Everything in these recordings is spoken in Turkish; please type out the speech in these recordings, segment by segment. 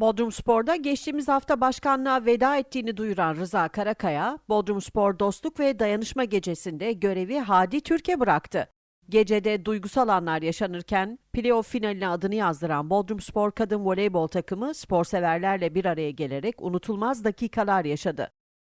Bodrumspor'da geçtiğimiz hafta başkanlığa veda ettiğini duyuran Rıza Karakaya, Bodrumspor Dostluk ve Dayanışma Gecesi'nde görevi Hadi Türk'e bıraktı. Gecede duygusal anlar yaşanırken playoff finaline adını yazdıran Bodrumspor kadın voleybol takımı sporseverlerle bir araya gelerek unutulmaz dakikalar yaşadı.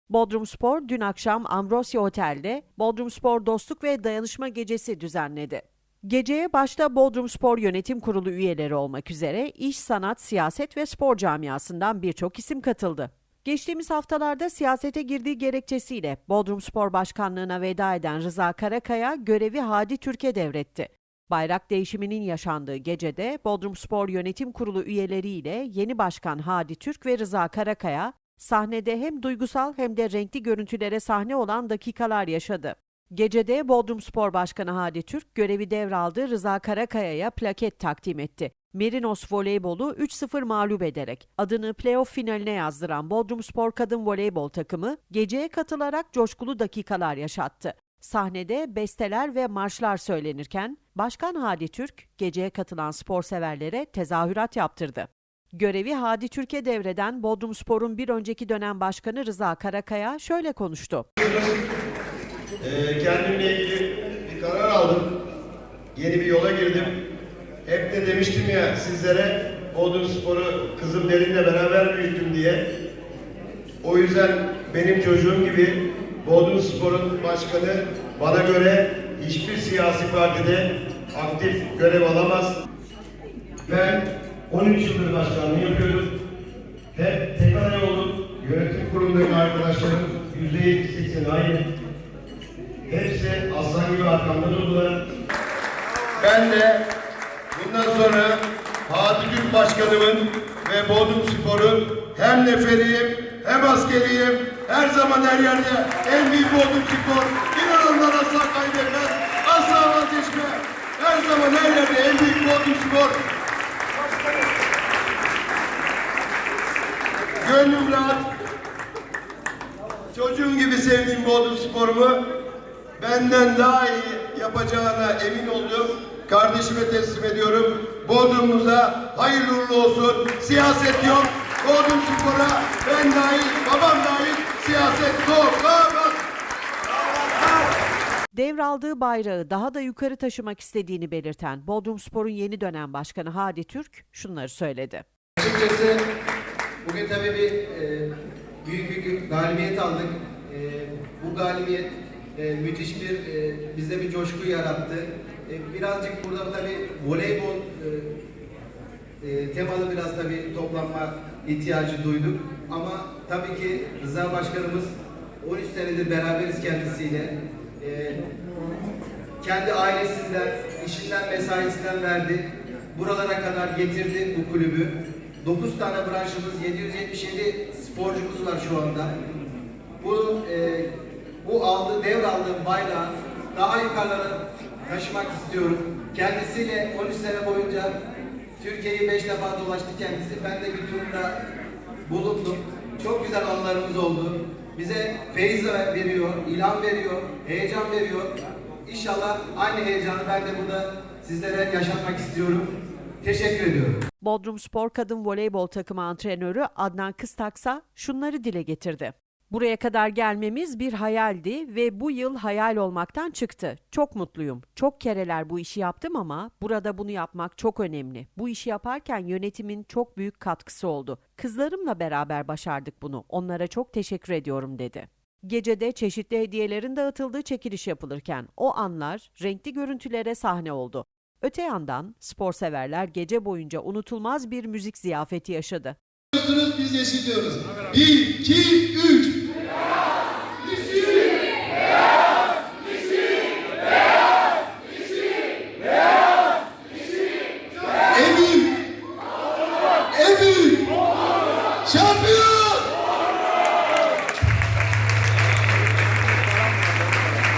Bodrumspor dün akşam Ambrosya Otel'de Bodrumspor Dostluk ve Dayanışma Gecesi düzenledi. Geceye başta Bodrumspor Yönetim Kurulu üyeleri olmak üzere iş, sanat, siyaset ve spor camiasından birçok isim katıldı. Geçtiğimiz haftalarda siyasete girdiği gerekçesiyle Bodrumspor Başkanlığına veda eden Rıza Karakaya görevi Hadi Türk'e devretti. Bayrak değişiminin yaşandığı gecede Bodrumspor Yönetim Kurulu üyeleriyle yeni başkan Hadi Türk ve Rıza Karakaya sahnede hem duygusal hem de renkli görüntülere sahne olan dakikalar yaşadı. Gecede Bodrumspor Başkanı Hadi Türk görevi devraldığı Rıza Karakaya'ya plaket takdim etti. Merinos voleybolu 3-0 mağlup ederek adını playoff finaline yazdıran Bodrumspor kadın voleybol takımı geceye katılarak coşkulu dakikalar yaşattı. Sahnede besteler ve marşlar söylenirken Başkan Hadi Türk geceye katılan spor severlere tezahürat yaptırdı. Görevi Hadi Türk'e devreden Bodrumspor'un bir önceki dönem başkanı Rıza Karakaya şöyle konuştu. Ee, kendimle ilgili bir karar aldım. Yeni bir yola girdim. Hep de demiştim ya sizlere Bodrum Spor'u kızım Derin'le beraber büyüttüm diye. O yüzden benim çocuğum gibi Bodrum Spor'un başkanı bana göre hiçbir siyasi partide aktif görev alamaz. Ben 13 yıldır başkanlığı yapıyorum. Hep tek aday oldum. Yönetim kurulundaki arkadaşlarım %70-80 aynı. Hepsi aslan gibi arkamda durdular. Ben de bundan sonra Hadi Gül Başkanımın ve Bodrum Spor'un hem neferiyim hem askeriyim. Her zaman her yerde en büyük Bodrum Spor. İnananlar asla kaybetmez. Asla vazgeçme. Her zaman her yerde en büyük Bodrum Spor. Gönlüm rahat. Çocuğum gibi sevdiğim Bodrum sporumu benden daha iyi yapacağına emin oldum. Kardeşime teslim ediyorum. Bodrum'umuza hayırlı uğurlu olsun. Siyaset yok. Bodrum spora ben dahil, babam dahil siyaset sokak. Devraldığı bayrağı daha da yukarı taşımak istediğini belirten Bodrumspor'un yeni dönem başkanı Hadi Türk şunları söyledi. Açıkçası bugün tabii bir e, büyük bir galibiyet aldık. E, bu galibiyet e, müthiş bir e, bizde bir coşku yarattı. E, birazcık burada tabii voleybol e, e, temalı biraz tabii toplanma ihtiyacı duyduk. Ama tabii ki Rıza Başkanımız 13 senedir beraberiz kendisiyle. E, kendi ailesinden, işinden, mesaisinden verdi. Buralara kadar getirdi bu kulübü. 9 tane branşımız, 777 sporcumuz var şu anda. Bu e, bu aldığı, devraldığım bayrağı daha yukarılara taşımak istiyorum. Kendisiyle 13 sene boyunca Türkiye'yi 5 defa dolaştı kendisi. Ben de bir turunda bulundum. Çok güzel anlarımız oldu. Bize feyiz veriyor, ilham veriyor, heyecan veriyor. İnşallah aynı heyecanı ben de burada sizlere yaşatmak istiyorum. Teşekkür ediyorum. Bodrumspor kadın voleybol takımı antrenörü Adnan Kıstaksa şunları dile getirdi. Buraya kadar gelmemiz bir hayaldi ve bu yıl hayal olmaktan çıktı. Çok mutluyum. Çok kereler bu işi yaptım ama burada bunu yapmak çok önemli. Bu işi yaparken yönetimin çok büyük katkısı oldu. Kızlarımla beraber başardık bunu. Onlara çok teşekkür ediyorum dedi. Gecede çeşitli hediyelerin dağıtıldığı çekiliş yapılırken o anlar renkli görüntülere sahne oldu. Öte yandan spor severler gece boyunca unutulmaz bir müzik ziyafeti yaşadı. Diyorsunuz biz yeşil diyoruz. Bir, iki, üç. En büyük. Şampiyon.